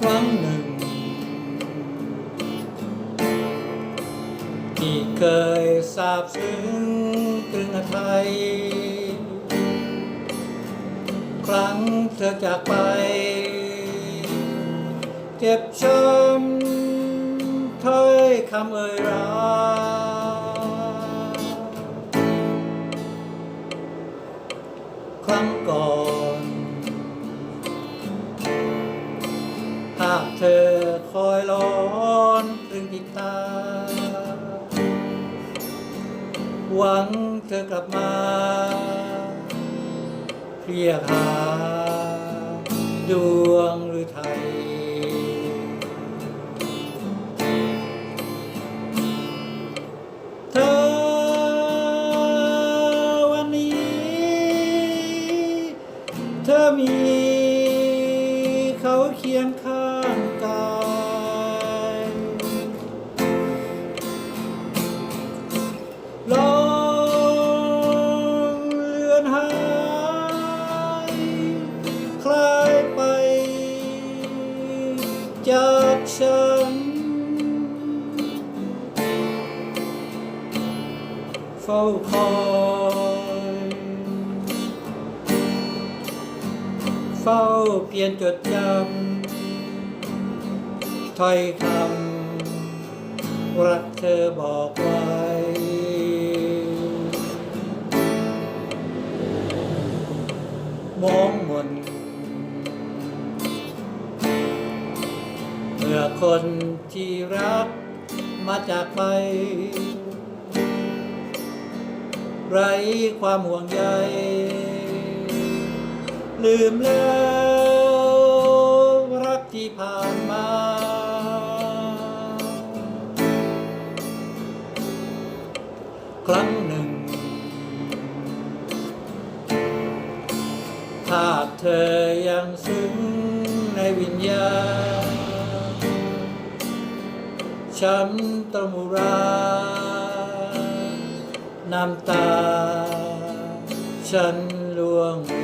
ครั้งหนึ่ง ที่เคยสาบซึ้งตรึงไทย ครั้งเธอจากไป เจ็บช้ำถ้อยคำเอ่ยราครั้งก่อน อนตรึงติดตา หวังเธอกลับมาเรียกหา ดวงหรือไทย เธอวันนี้ เธอมีเขาเคียงข้า ฉัน เฝ้าคอยเฝ้าเพียรจดจำถ้อยคำรักเธอบอกไว้มองมน มื่อคนที่รักมาจากไป ไรความห่วงใย ลืมแล้วรักที่ผ่านมา ครั้งหนึ่ง ถ้าเธอยังซึ้งในวิญญาณ ฉันตะมุราน้ำตา ฉันล่วง